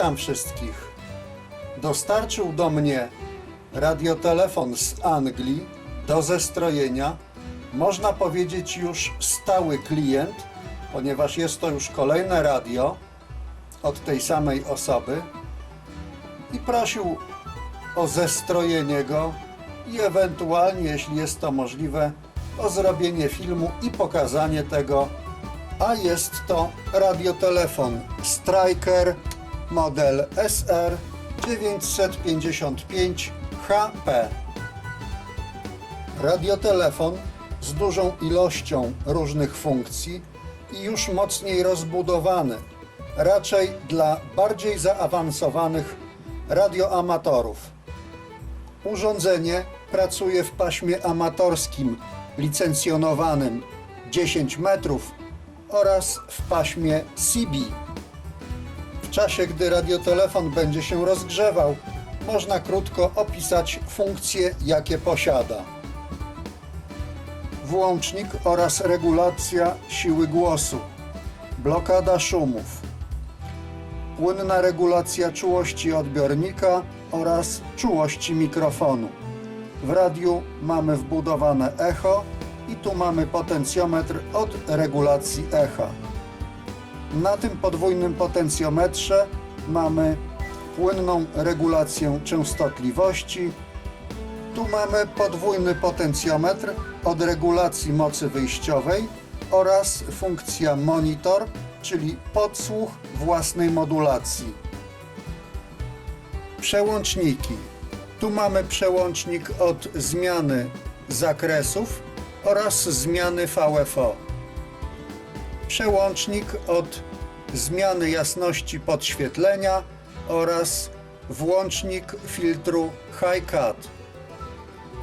Witam wszystkich. Dostarczył do mnie radiotelefon z Anglii do zestrojenia. Można powiedzieć już stały klient, ponieważ jest to już kolejne radio od tej samej osoby i prosił o zestrojenie go i ewentualnie, jeśli jest to możliwe, o zrobienie filmu i pokazanie tego, a jest to radiotelefon Striker model SR 955 HP. Radiotelefon z dużą ilością różnych funkcji i już mocniej rozbudowany, raczej dla bardziej zaawansowanych radioamatorów. Urządzenie pracuje w paśmie amatorskim licencjonowanym 10 metrów oraz w paśmie CB. W czasie, gdy radiotelefon będzie się rozgrzewał, można krótko opisać funkcje, jakie posiada. Włącznik oraz regulacja siły głosu, blokada szumów, płynna regulacja czułości odbiornika oraz czułości mikrofonu. W radiu mamy wbudowane echo i tu mamy potencjometr od regulacji echa. Na tym podwójnym potencjometrze mamy płynną regulację częstotliwości. Tu mamy podwójny potencjometr od regulacji mocy wyjściowej oraz funkcja monitor, czyli podsłuch własnej modulacji. Przełączniki. Tu mamy przełącznik od zmiany zakresów oraz zmiany VFO. Przełącznik od zmiany jasności podświetlenia oraz włącznik filtru High Cut.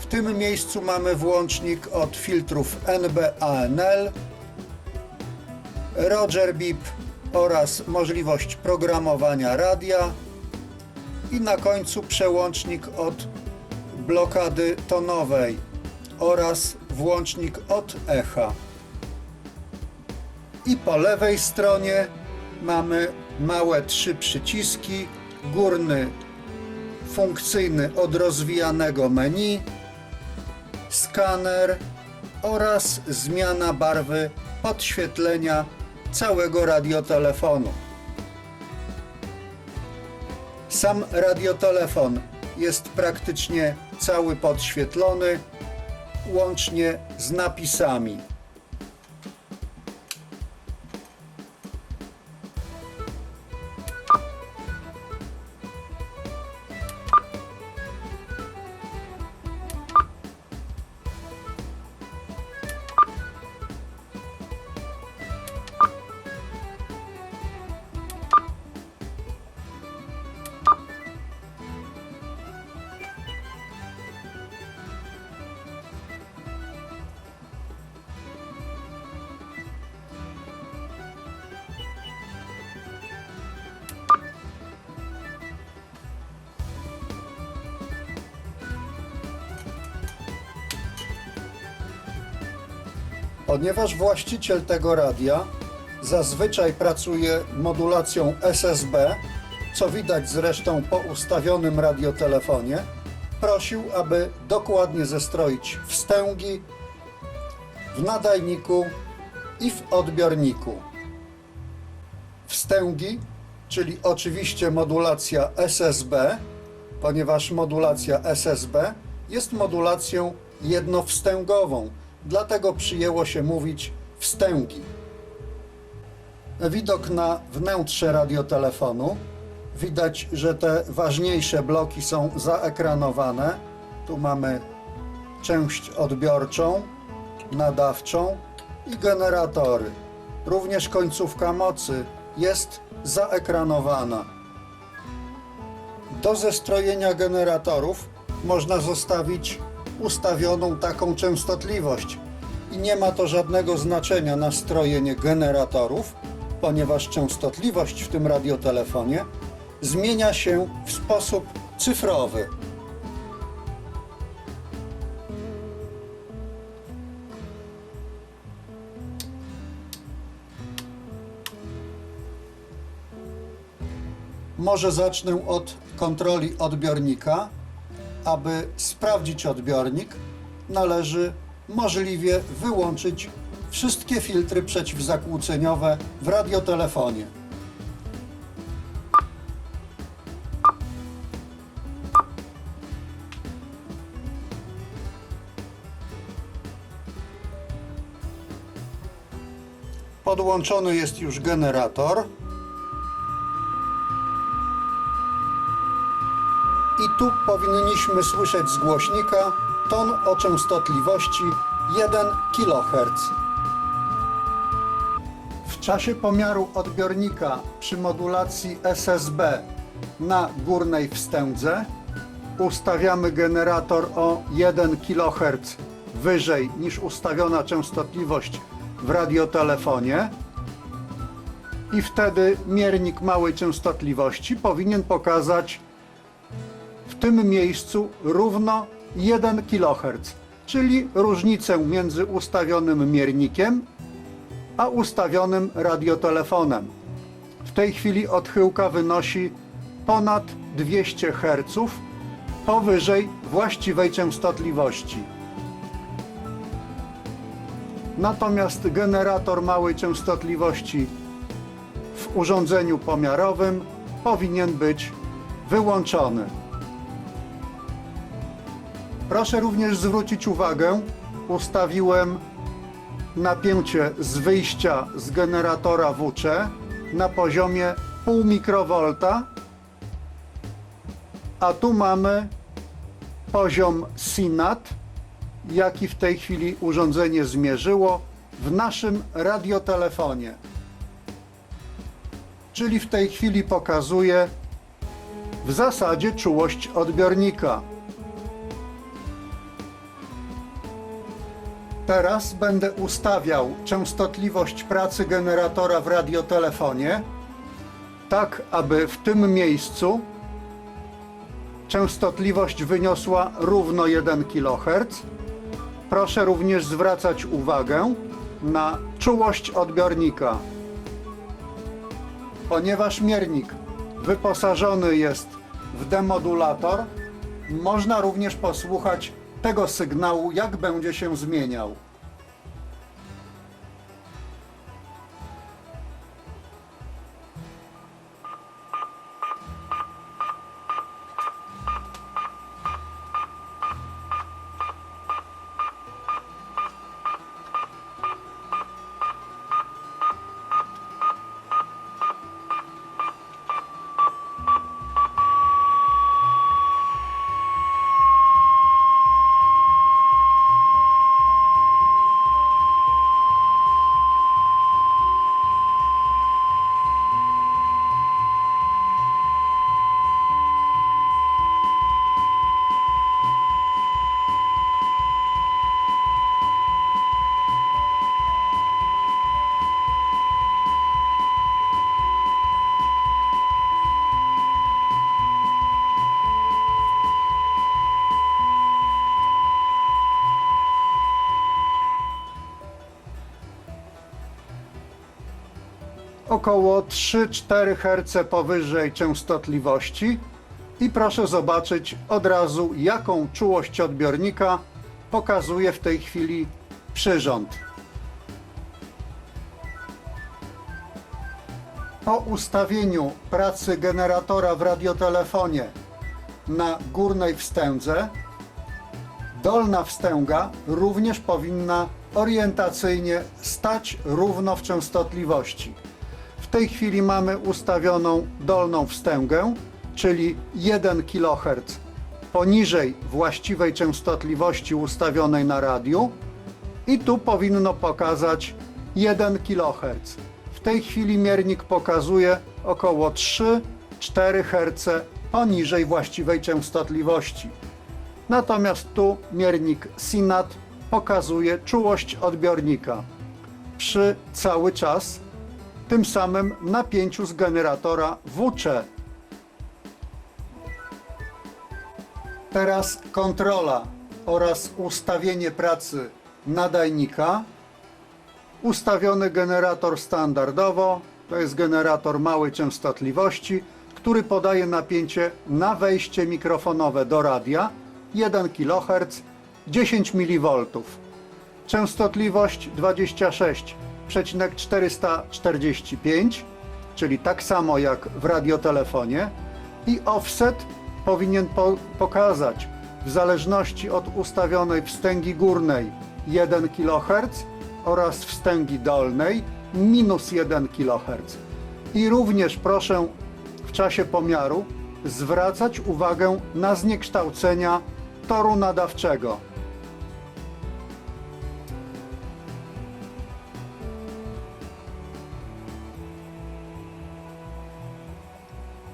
W tym miejscu mamy włącznik od filtrów NB-ANL, Roger Beep oraz możliwość programowania radia i na końcu przełącznik od blokady tonowej oraz włącznik od echa. I po lewej stronie mamy małe trzy przyciski, górny funkcyjny od rozwijanego menu, skaner oraz zmiana barwy podświetlenia całego radiotelefonu. Sam radiotelefon jest praktycznie cały podświetlony, łącznie z napisami. Ponieważ właściciel tego radia zazwyczaj pracuje modulacją SSB, co widać zresztą po ustawionym radiotelefonie, prosił, aby dokładnie zestroić wstęgi w nadajniku i w odbiorniku. Wstęgi, czyli oczywiście modulacja SSB, ponieważ modulacja SSB jest modulacją jednowstęgową, dlatego przyjęło się mówić wstęgi. Widok na wnętrze radiotelefonu. Widać, że te ważniejsze bloki są zaekranowane. Tu mamy część odbiorczą, nadawczą i generatory. Również końcówka mocy jest zaekranowana. Do zestrojenia generatorów można zostawić ustawioną taką częstotliwość i nie ma to żadnego znaczenia na strojenie generatorów, ponieważ częstotliwość w tym radiotelefonie zmienia się w sposób cyfrowy. Może zacznę od kontroli odbiornika. Aby sprawdzić odbiornik, należy możliwie wyłączyć wszystkie filtry przeciwzakłóceniowe w radiotelefonie. Podłączony jest już generator. I tu powinniśmy słyszeć z głośnika ton o częstotliwości 1 kHz. W czasie pomiaru odbiornika przy modulacji SSB na górnej wstędze ustawiamy generator o 1 kHz wyżej niż ustawiona częstotliwość w radiotelefonie i wtedy miernik małej częstotliwości powinien pokazać tym miejscu równo 1 kHz, czyli różnicę między ustawionym miernikiem a ustawionym radiotelefonem. W tej chwili odchyłka wynosi ponad 200 Hz powyżej właściwej częstotliwości. Natomiast generator małej częstotliwości w urządzeniu pomiarowym powinien być wyłączony. Proszę również zwrócić uwagę, ustawiłem napięcie z wyjścia z generatora WC na poziomie 0,5 mikrowolta, a tu mamy poziom SINAT, jaki w tej chwili urządzenie zmierzyło w naszym radiotelefonie. Czyli w tej chwili pokazuje w zasadzie czułość odbiornika. Teraz będę ustawiał częstotliwość pracy generatora w radiotelefonie, tak aby w tym miejscu częstotliwość wyniosła równo 1 kHz. Proszę również zwracać uwagę na czułość odbiornika. Ponieważ miernik wyposażony jest w demodulator, można również posłuchać tego sygnału, jak będzie się zmieniał. Około 3-4 Hz powyżej częstotliwości i proszę zobaczyć od razu jaką czułość odbiornika pokazuje w tej chwili przyrząd. Po ustawieniu pracy generatora w radiotelefonie na górnej wstędze dolna wstęga również powinna orientacyjnie stać równo w częstotliwości. W tej chwili mamy ustawioną dolną wstęgę, czyli 1 kHz poniżej właściwej częstotliwości ustawionej na radiu i tu powinno pokazać 1 kHz. W tej chwili miernik pokazuje około 3-4 Hz poniżej właściwej częstotliwości. Natomiast tu miernik SINAT pokazuje czułość odbiornika przy cały czas tym samym napięciu z generatora WC. Teraz kontrola oraz ustawienie pracy nadajnika. Ustawiony generator standardowo, to jest generator małej częstotliwości, który podaje napięcie na wejście mikrofonowe do radia 1 kHz 10 mV. Częstotliwość 26,445, czyli tak samo jak w radiotelefonie i offset powinien po pokazać w zależności od ustawionej wstęgi górnej 1 kHz oraz wstęgi dolnej minus 1 kHz. I również proszę w czasie pomiaru zwracać uwagę na zniekształcenia toru nadawczego.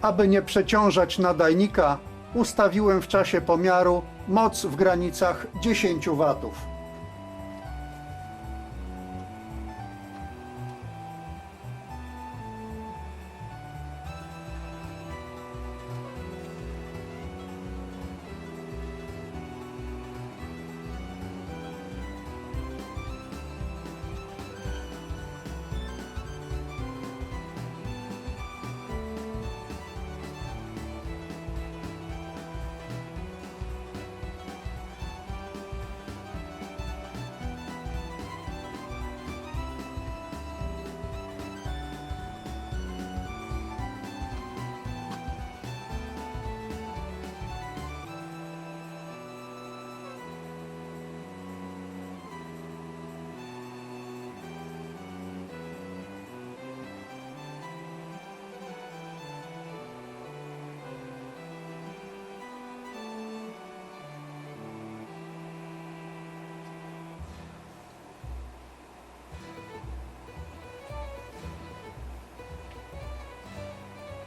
Aby nie przeciążać nadajnika, ustawiłem w czasie pomiaru moc w granicach 10 W.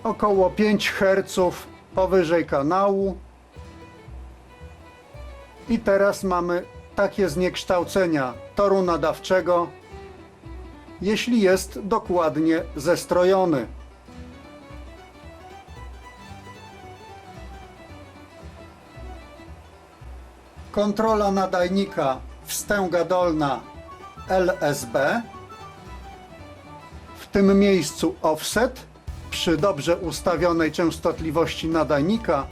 Około 5 Hz powyżej kanału. I teraz mamy takie zniekształcenia toru nadawczego, jeśli jest dokładnie zestrojony. Kontrola nadajnika wstęga dolna LSB. W tym miejscu offset przy dobrze ustawionej częstotliwości nadajnika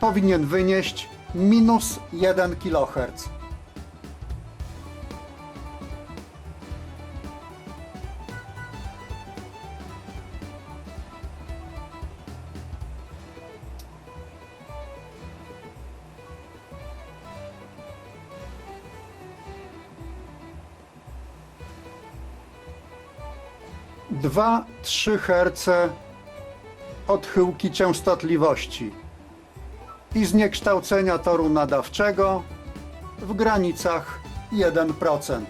powinien wynieść minus 1 kHz. Dwa, trzy herce odchyłki częstotliwości i zniekształcenia toru nadawczego w granicach 1%.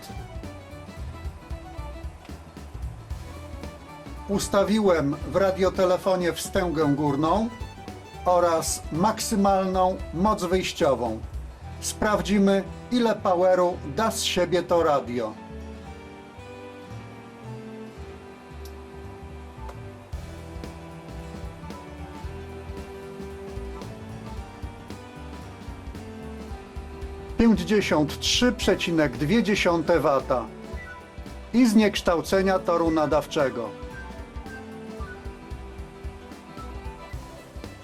Ustawiłem w radiotelefonie wstęgę górną oraz maksymalną moc wyjściową. Sprawdzimy ile poweru da z siebie to radio. Pięćdziesiąt trzy przecinek dwie dziesiąte wata i zniekształcenia toru nadawczego.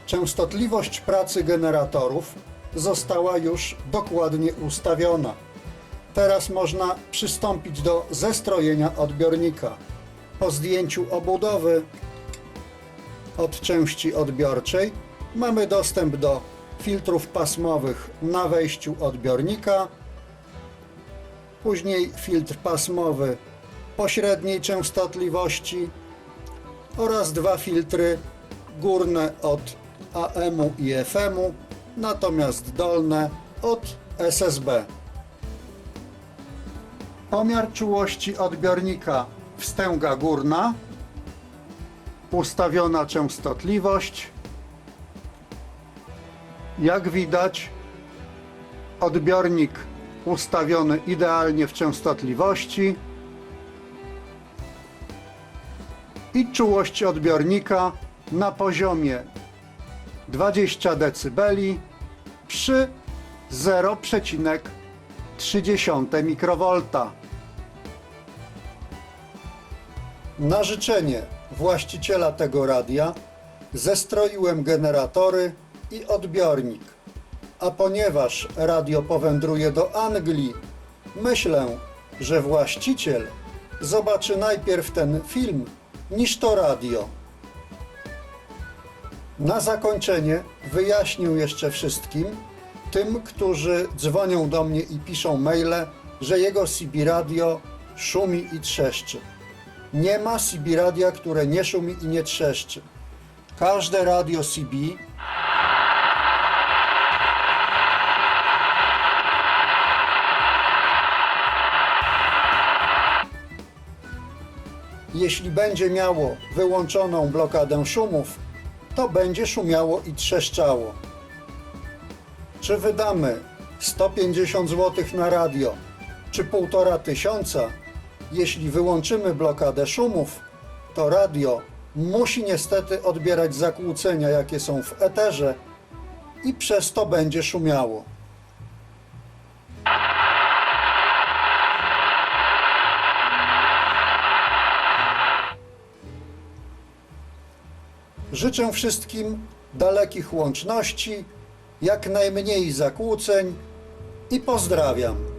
Częstotliwość pracy generatorów została już dokładnie ustawiona. Teraz można przystąpić do zestrojenia odbiornika. Po zdjęciu obudowy od części odbiorczej mamy dostęp do filtrów pasmowych na wejściu odbiornika, później filtr pasmowy pośredniej częstotliwości oraz dwa filtry górne od AM-u i FM-u, natomiast dolne od SSB. Pomiar czułości odbiornika wstęga górna, ustawiona częstotliwość. Jak widać, odbiornik ustawiony idealnie w częstotliwości i czułość odbiornika na poziomie 20 dB przy 0,3 mikrowolta. Na życzenie właściciela tego radia zestroiłem generatory i odbiornik. A ponieważ radio powędruje do Anglii, myślę, że właściciel zobaczy najpierw ten film niż to radio. Na zakończenie wyjaśnię jeszcze wszystkim, tym, którzy dzwonią do mnie i piszą maile, że jego CB radio szumi i trzeszczy. Nie ma CB radia, które nie szumi i nie trzeszczy. Każde radio CB jeśli będzie miało wyłączoną blokadę szumów, to będzie szumiało i trzeszczało. Czy wydamy 150 zł na radio, czy 1,5 tysiąca, jeśli wyłączymy blokadę szumów, to radio musi niestety odbierać zakłócenia, jakie są w eterze i przez to będzie szumiało. Życzę wszystkim dalekich łączności, jak najmniej zakłóceń i pozdrawiam.